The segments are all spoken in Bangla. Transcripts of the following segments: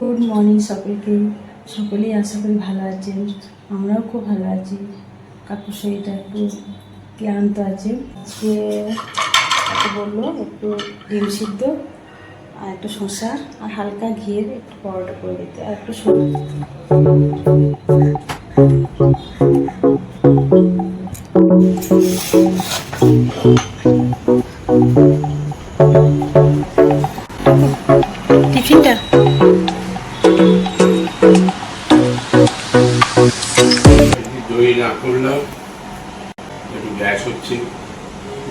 গুড মর্নিং সকলকে। সকলেই আশা করি ভালো আছেন। আমরাও খুব ভালো আছি। কাকুর শরীরটা একটু ক্লান্ত আছে। আজকে কাকু বলল একটু ডিম সিদ্ধ আর একটু শসা আর হালকা ঘিয়ের একটু পরোটা করে দিতে। আর একটু দই না করলাম একটু গ্যাস হচ্ছে।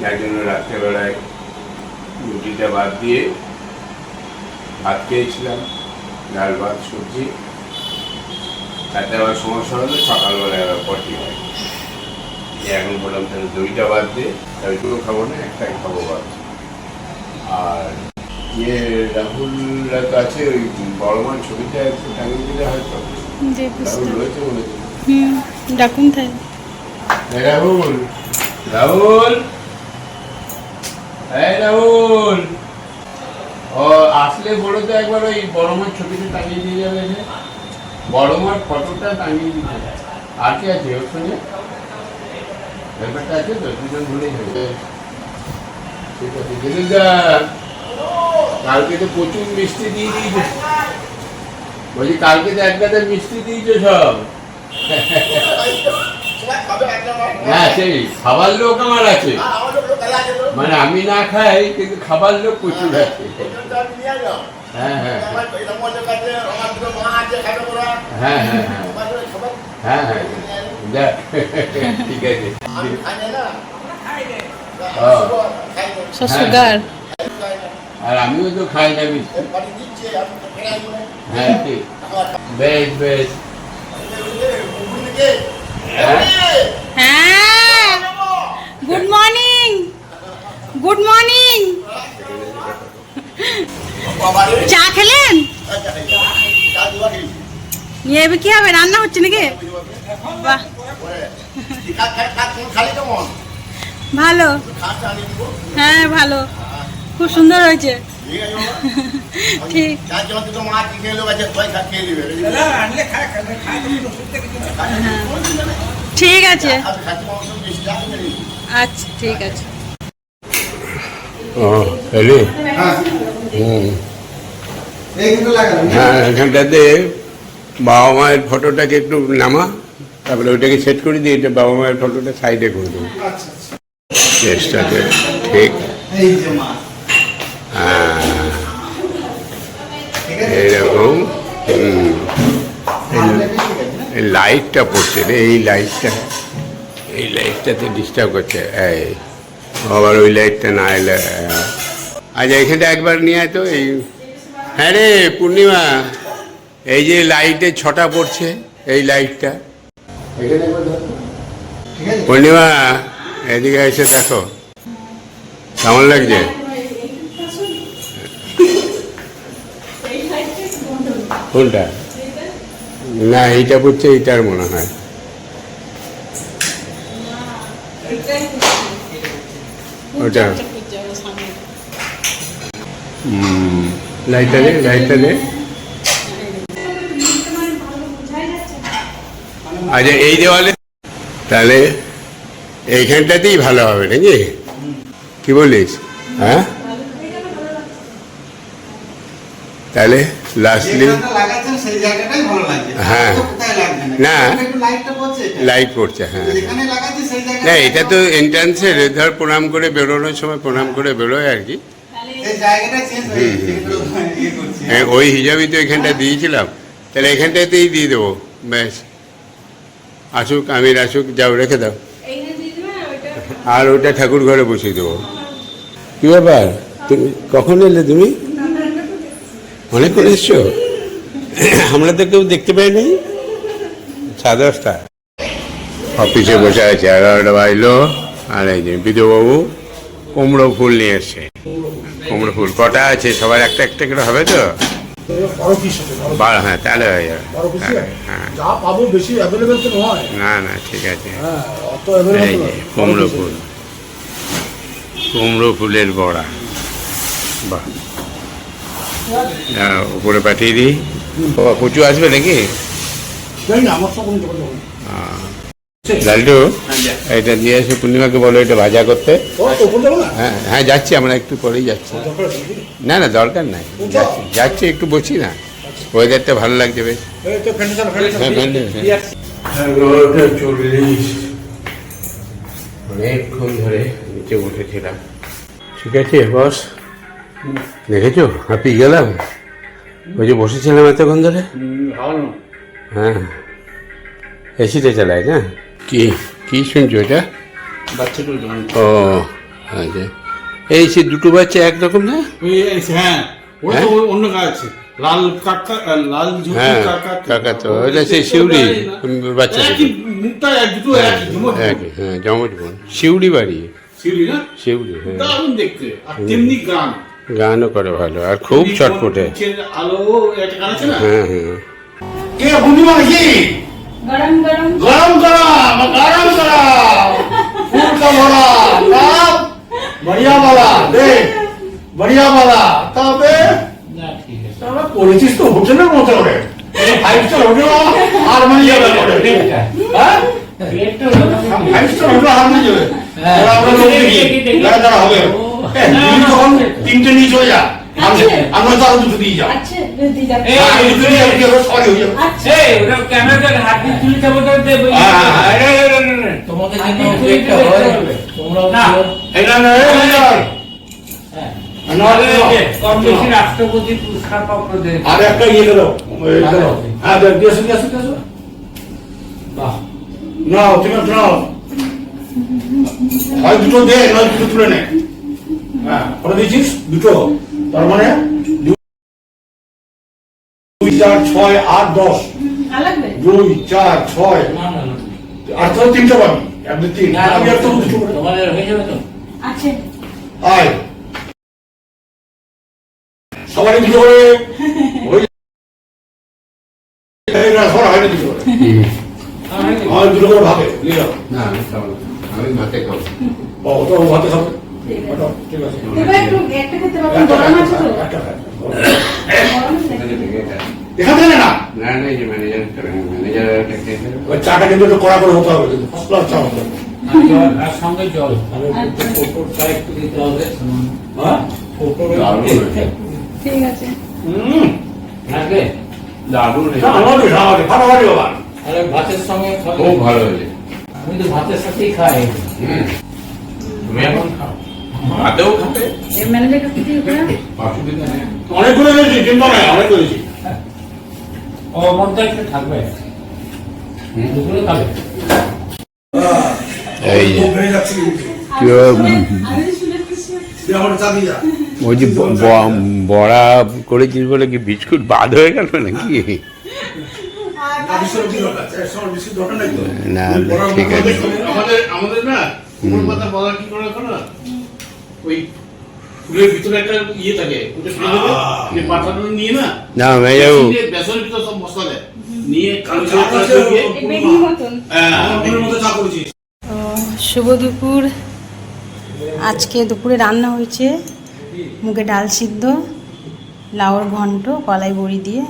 যার জন্য রাত্রেবেলায় রুটিটা বাদ দিয়ে ভাত খেয়েছিলাম, ডাল, ভাত, সবজি। তাতে আবার সমস্যা হলে সকালবেলায় আবার পটি হয়। এখন বললাম তাহলে দইটা বাদ দিয়ে ওইগুলো খাব না, একটাই খাব বাদ আর ইয়ে রাহুলরা তো আছে ওই ছবিটা একটু টাঙিয়ে দিলে হয়তো। রাহুল রয়েছে হুম ডাকুন তাই রাহুল রাহুল। এই রাহুল। ও আসলে বলো তো একবার ওই বড় মার ছবিটা টাঙিয়ে দিয়ে যাবে যে বড় মার ফটোটা টাঙিয়ে দিতে আর কি আছে ওর সঙ্গে? ব্যাপারটা আছে তো দুজন ভুলেই হবে। ঠিক আছে দিদিদা কালকে তো প্রচুর মিষ্টি দিয়ে দিয়েছে। বলছি কালকে তো এক গাদা মিষ্টি দিয়েছে সব। হ্যাঁ সেই খাবার লোক আমার আছে। মানে আমি না খাই কিন্তু খাবার লোক প্রচুর আছে। হ্যাঁ হ্যাঁ হ্যাঁ। হ্যাঁ হ্যাঁ হ্যাঁ। ঠিক আছে। সুগার। আর আমিও তো খাই না হ্যাঁ বেশ বেশ। হ্যাঁ। হ্যাঁ গুড মর্নিং। Good morning. চা খেলেন? নিয়ে এবার কি হবে? রান্না হচ্ছে নাকি? বাহ। ভালো। হ্যাঁ ভালো। খুব সুন্দর হয়েছে। ঠিক ঠিক। আছে। আচ্ছা ঠিক আছে। ও এলি? হুম। হ্যাঁ এখানটাতে বাবা মায়ের ফটোটাকে একটু নামা। তারপরে ওইটাকে সেট করে দিয়ে এটা বাবা মায়ের ফটোটা সাইডে করে দেবো। আচ্ছা আচ্ছা। চেষ্টাতে ঠিক। এই যে মা। এই লাইটটা পড়ছে রে এই লাইটটা। এই লাইটটাতে ডিস্টার্ব করছে এই। আবার ওই লাইটটা না এলে আচ্ছা এখানটা একবার নিয়ে আয় তো এই। হ্যাঁ রে পূর্ণিমা এই যে লাইটে ছটা পড়ছে এই লাইটটা। এখানে পূর্ণিমা এদিকে এসে দেখো। কেমন লাগছে? কোনটা? না, এইটা পড়ছে, এইটার মনে হয়। ওটা। লাইটটা দে লাইটটা দে। আচ্ছা এই দেওয়ালে তাহলে এইখানটাতেই ভালো হবে নাকি? কি বলিস? হ্যাঁ? তাহলে লাস্টলি হ্যাঁ। আর কোথায় লাগবে না। লাইট পড়ছে হ্যাঁ যেখানে না এটা তো এন্ট্রান্সের ধর প্রণাম করে বেরোনোর সময় প্রণাম করে বেরোয় আর কি। সেই জায়গাটা চেঞ্জ হয়ে গেছে একটু ইয়ে করছি। হ্যাঁ, ওই হিসাবেই তো এখানটা দিয়েছিলাম। তাহলে এখানটাতেই দিয়ে দেবো ব্যাস। আসুক আমির আসুক যাও রেখে দাও। আর ওটা ঠাকুর ঘরে বসিয়ে দেবো। কি ব্যাপার? তুমি কখন এলে তুমি? অনেক করে এসছো? আমরা তো কেউ দেখতে পাইনি। সাড়ে দশটা। অফিসে বসে আছে এগারোটা বাজলো। আর এই যে বিধুবাবু কুমড়ো ফুল নিয়ে এসছে। কুমড়ো ফুল কটা আছে? সবার একটা একটা করে হবে তো? বারো হ্যাঁ তাহলে হয়ে যাবে। হ্যাঁ, হ্যাঁ। না না ঠিক আছে। হ্যাঁ এই যে কুমড়ো ফুল। কুমড়ো ফুলের বড়া। বাহ। উপরে পাঠিয়ে দিই। বাবা পুচু আসবে নাকি। লালটু এটা দিয়ে এসে পূর্ণিমাকে বলো এটা ভাজা করতে। হ্যাঁ হ্যাঁ যাচ্ছি আমরা একটু পরেই যাচ্ছি? না না দরকার নাই। যাচ্ছি যাচ্ছি একটু বসি না। ওয়েদারটা ভালো লাগছে বেশ। হ্যাঁ হ্যাঁ। চল্লিশ। অনেকক্ষণ ধরে নিচে উঠেছিলাম ঠিক আছে বস। দেখেছ? হাঁপিয়ে গেলাম। ওই যে বসেছিলাম এতক্ষণ ধরে? হ্যাঁ। এসিটা চালায় না? কি? কি শুনছো এটা? ও আচ্ছা। এই সে দুটো বাচ্চা একরকম না? হ্যাঁ। হ্যাঁ? অন্য গাছ লাল কাকা লাল হ্যাঁ কাকা তো। ওইটা সেই শিউড়ি বাচ্চা হ্যাঁ জমজ হ্যাঁ বোন শিউড়ি বাড়ি। শিউলি না? শিউড়ি হ্যাঁ। দেখতে। আর তেমনি গান গানও করে ভালো আর খুব চটপটে। হ্যাঁ হ্যাঁ। কে হুনুমা জি গরম গরম। গরম গরম গরম ফুল কা বলা সব বড়িয়া বলা দে না ঠিক আছে। তবে তো হোটেলের আর মানে যাবে করে আর মানে যাবে এ, তিনটে নিয়ে চলে যা আমরা তো আরও দুটো দিয়ে যাও আচ্ছা দিদি যাবে হ্যাঁ, হয়ে আচ্ছা তোমাদের জন্য তুই একটা তুই হয়। রাষ্ট্রপতি পুরস্কার আর একটা ইয়ে গেল হ্যাঁ দিয়েছ দিয়েছ দিয়েছ বাহ। নাও তুমি নাও। হয় দুটো দে নয় দুটো তুলে নে। হ্যাঁ করে দিয়েছিস? দুটো। তার মানে দুই চার ছয় আট দশ। দুই চার ছয়। আর তো তিনটে পাবি। এক দুই তিন। আমি আর তো দুটো তোমাদের হয়ে যাবে তো। আছে। আয়। সবারই দুটো করে। না, সবার হয় দুটো করে। আমার দুটো করে ভাবে না আমি খাব না। আমি ভাতে খাব। ও তো ভাতে খাবে। চাটা কিন্তু একটু কড়া করে হতে হবে ফার্স্ট ক্লাস চা হতে হবে আর সঙ্গে জল। ঠিক আছে ভাতের সঙ্গে খুব ভালো হয়েছে আমি তো ভাতের সাথেই খাই। তুমি এখন খাও ভাতেও খাবে চিন্তা নাই অনেক করেছি একটু থাকবে। দুপুরে খাবে। এই। ওই যে বড়া করেছিস বলে কি বিস্কুট বাদ হয়ে গেল নাকি? না, ঠিক আছে। আমাদের- আমাদের আমাদের না ওই ফুলের ভিতরে একটা ইয়ে থাকে ওটা যে পাতাটা নিয়ে না না দিয়ে বেসনের ভিতরে সব মশলা দেয়। নিয়ে কালো হ্যাঁ, মতো চা। শুভ দুপুর। আজকে দুপুরে রান্না হয়েছে মুগে ডাল সিদ্ধ লাউর ঘন্ট কলাই বড়ি দিয়ে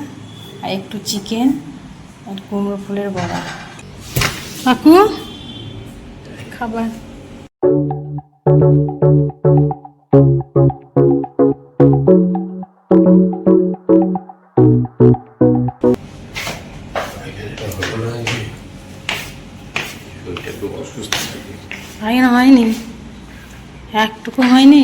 আর একটু চিকেন আর কুমড়ো ফুলের বড়া। কাকু খাবার। হয় না হয়নি। একটুকু হয়নি।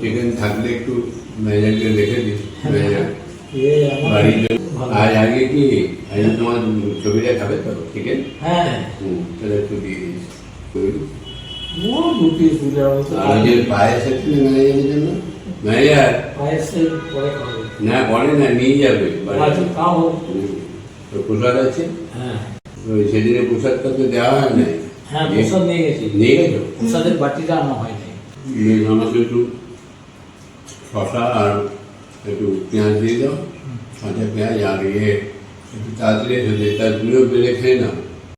চিকেন থাকলে একটু ম্যানেজারকে দেখে দিই। ম্যানেজার বাড়ির আর আগে কি তোমার ছবিটা খাবে তো চিকেন হ্যাঁ তাহলে একটু দিয়ে দিস। না পরে না নিয়ে যাবে আচ্ছা প্রসাদ আছে? হ্যাঁ। সেদিনে প্রসাদটা তো দেওয়া হয় নাই? হ্যাঁ প্রসাদ নিয়ে গেছি। নিয়ে গেছো? প্রসাদের বাটিটা আনা হয়নি নিয়ে আমাকে একটু শশা আর একটু পেঁয়াজ দিয়ে দাও কাঁচা পেঁয়াজ আর ইয়ে একটু তাড়াতাড়ি এসে যে তার দুটো বেলে খেয়ে না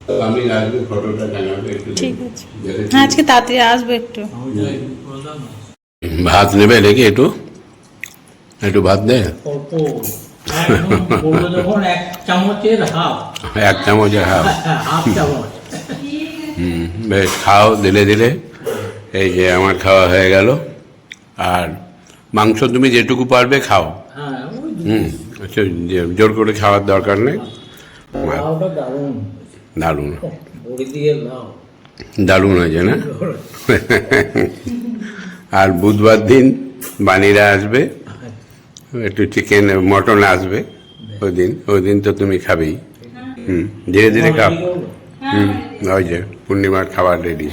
তো আমি রাখব ফটোটা টাঙাবো একটু ঠিক আছে দেখে হ্যাঁ আজকে তাড়াতাড়ি আসব একটু ভাত নেবে নাকি একটু একটু ভাত দে অল্প একদম বলব যখন এক চামচের হাফ এক চামচের হাফ হাফ চামচ হুম বেশ খাও দিলে দিলে এই যে আমার খাওয়া হয়ে গেল আর মাংস তুমি যেটুকু পারবে খাও। হ্যাঁ হুম আচ্ছা, জোর করে খাওয়ার দরকার নেই। দারুণ। দারুণ। দারুণ হয়েছে না? আর বুধবার দিন বানিরা আসবে। একটু চিকেন মটন আসবে ওই দিন। ওই দিন তো তুমি খাবেই। হুম ধীরে ধীরে খাও। হুম ওই যে পূর্ণিমার খাবার রেডি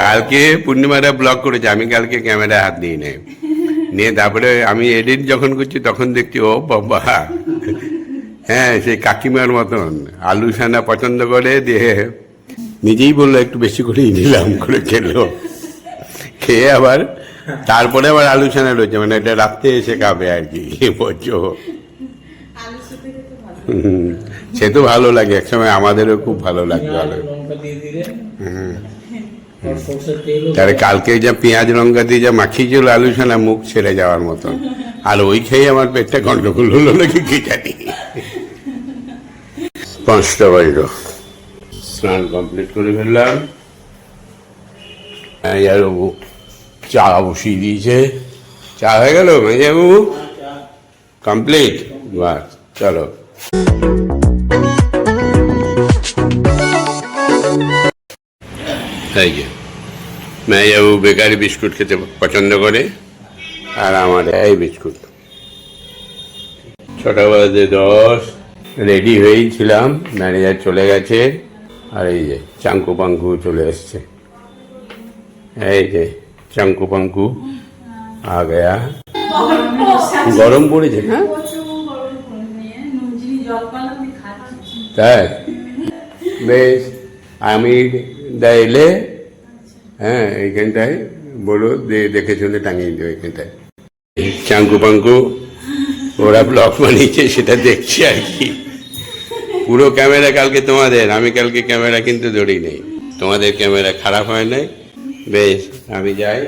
কালকে পূর্ণিমারা ব্লগ করেছে আমি কালকে ক্যামেরা হাত দিই নাই। নিয়ে তারপরে আমি এডিট যখন করছি তখন দেখছি ও বাবা। হ্যাঁ সেই কাকিমার মতন। আলু সানা পছন্দ করে দিয়ে নিজেই বলল একটু বেশি করেই নিলাম করে খেলো। খেয়ে আবার তারপরে আবার আলু ছানা রয়েছে মানে এটা রাত্রে এসে খাবে আর কি বলছো? হুম, সে তো ভালো লাগে একসময় আমাদেরও খুব ভালো লাগতো আলু। লঙ্কা তাহলে কালকে যা পেঁয়াজ লঙ্কা দিয়ে যা মাখিয়েছিল আলু ছানা মুখ ছেড়ে যাওয়ার মতন। আর ওই খেয়ে আমার পেটটা গন্ডগোল হলো নাকি কি জানি? পাঁচটা বাজলো। স্নান কমপ্লিট করে ফেললাম। মেজাবাবু চা বসিয়ে দিয়েছে। চা হয়ে গেল মেজাবাবু কমপ্লিট? বাস চলো। এই যে। মেয়াবু বেকারি বিস্কুট খেতে পছন্দ করে, আর আমার এই বিস্কুট। ছটা বাজে দশ, রেডি হয়েই ছিলাম, ম্যানেজার চলে গেছে, আর এই যে চাঙ্কু পাঙ্কু চলে এসছে। এই যে চাঙ্কু পাঙ্কু, আ গয়া। গরম পড়েছে হ্যাঁ? তাই? বেশ, আমি দা এলে হ্যাঁ এইখানটায় বলো, দে- দেখে শুনে টাঙিয়ে দিও এখানটায় চাঙ্কু পাঙ্কু, ওরা ব্লক বানিয়েছে, সেটা দেখছি আর কি। পুরো ক্যামেরা কালকে তোমাদের, আমি কালকে ক্যামেরা কিন্তু ধরি নেই। তোমাদের ক্যামেরা খারাপ হয় নাই? বেশ, আমি যাই,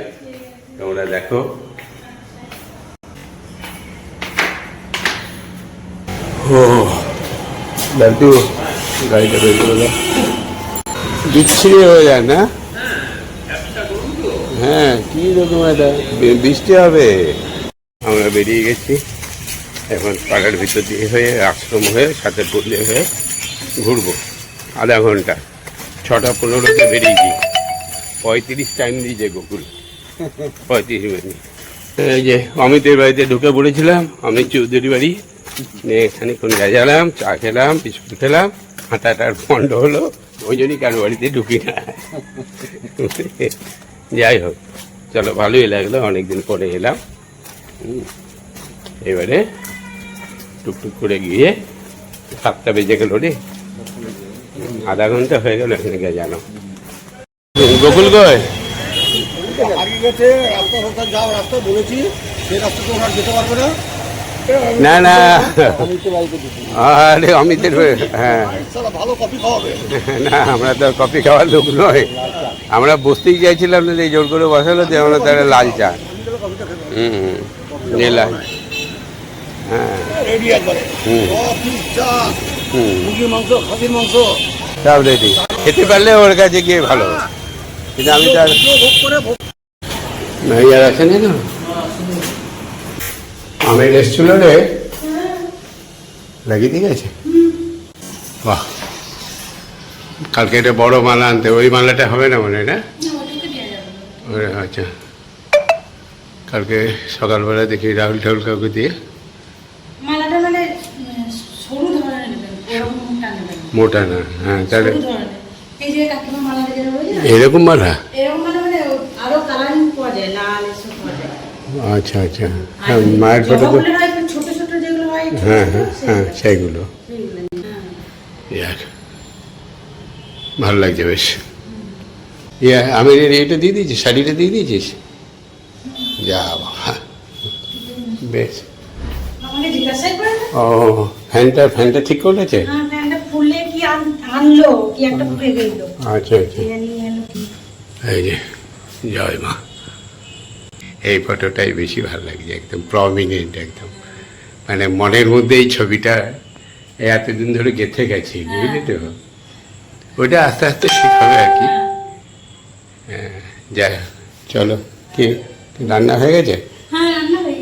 তোমরা দেখো। ও, দাদু, গাড়িটা বের করে দাও। বিচ্ছিরি হয়ে যায় না? হ্যাঁ কি রকম এটা? বৃষ্টি হবে। আমরা বেরিয়ে গেছি। এখন পাড়ার ভিতর দিয়ে হয়ে, আশ্রম হয়ে, সাথে পল্লী হয়ে ঘুরবো। আধা ঘণ্টা। ছটা পনেরোতে বেরিয়েছি। পঁয়ত্রিশ টাইম দিয়েছে গোকুল। পঁয়ত্রিশ মিনিট। এই যে অমিতের বাড়িতে ঢুকে পড়েছিলাম। অমিত চৌধুরী বাড়ি। নিয়ে খানিক্ষণ গেছিলাম চা খেলাম, বিস্কুট খেলাম। হাঁটাটার ফন্ড হলো। ওই জন্যই কারও বাড়িতে ঢুকি না। যাই হোক, চলো, ভালোই লাগল, অনেকদিন পরে এলাম। এবারে টুকটুক করে গিয়ে সাতটা বেজে গেল রে। আধা ঘণ্টা হয়ে গেল, এখানে গিয়ে জানো। গোকুল না না। আরে, অমিতের হয়ে- না, আমরা তো কফি খাওয়ার লোক নয়। আমরা বসতেই চাইছিলাম না যে জোর করে বসালো যে আমরা তাহলে লাল চা। হুম লাল। হ্যাঁ। হুম। হুম। সব রেডি খেতে পারলে ওর কাছে গিয়ে ভালো। কিন্তু আমি তো আর পুরো ভোগ ভাইয়ার আছে না আমের এসছিল রে লাগিয়ে দিয়ে গেছে। বাহ। কালকে এটা বড় মালা আনতে ওই মালাটা হবে না মনে না? আচ্ছা। কালকে সকালবেলা দেখি রাহুল ঠাহুল কাউকে দিয়ে। মানে মোটা না। হ্যাঁ তাহলে এরকম মালা? মানে আচ্ছা আচ্ছা। হ্যাঁ মায়ের ফটো তো হয় হয় হ্যাঁ সেইগুলো। সেইগুলো হ্যাঁ। যাক ভালো লাগছে বেশ। ইয়ে আমি এটা দিয়ে দিয়েছিস? শাড়িটা দিয়ে দিয়েছিস? যা বাবা। বেশ। ও ফ্যানটা ফ্যানটা ঠিক করেছে হ্যাঁ আচ্ছা আচ্ছা। এই যে জয় মা। এই ফটোটাই বেশি ভালো লাগছে একদম প্রমিনেন্ট একদম। মানে মনের মধ্যে এই ছবিটা এতদিন ধরে গেঁথে গেছি বুঝলি তো? ওটা আস্তে আস্তে ঠিক হবে আর কি। হ্যাঁ যাই চলো কি রান্না হয়ে গেছে? হ্যাঁ রান্না হয়ে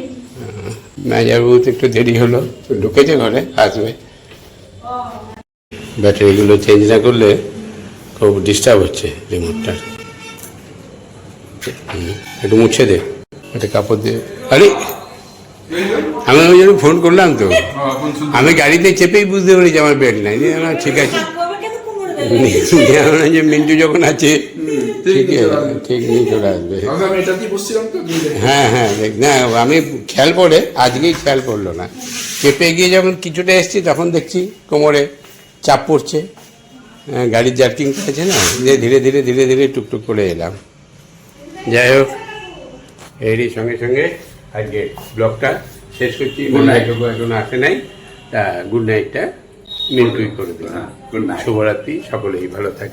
তো একটু দেরি হলো ঢুকেছে ঘরে আসবে। ব্যাটারিগুলো চেঞ্জ না করলে খুব ডিস্টার্ব হচ্ছে রিমোটটার একটু মুছে দে একটা কাপড় দিয়ে। আরে আমি ওই জন্য ফোন করলাম তো। আমি গাড়িতে চেপেই বুঝতে পারি যে আমার বেড নাই। ঠিক আছে আমাকে তো কোমরে দিয়ে বললাম যে মিন্টু যখন আছে ঠিক ঠিক নিয়ে চলে আসবে। জায়গায়। হ্যাঁ হ্যাঁ দেখ না আমি খেয়াল পড়ে আজকেই খেয়াল পড়ল না। চেপে গিয়ে যখন কিছুটা এসছি তখন দেখছি কোমরে চাপ পড়ছে। হ্যাঁ, গাড়ির জার্কিং আছে না যে ধীরে ধীরে ধীরে ধীরে টুকটুক করে এলাম। যাই হোক এরই সঙ্গে সঙ্গে আজকে ব্লগটা শেষ করছি। গুড নাইট এখন আসে নাই। তা গুড নাইটটা মিন্টুই করে দিলাম night. শুভরাত্রি সকলেই ভালো থাকে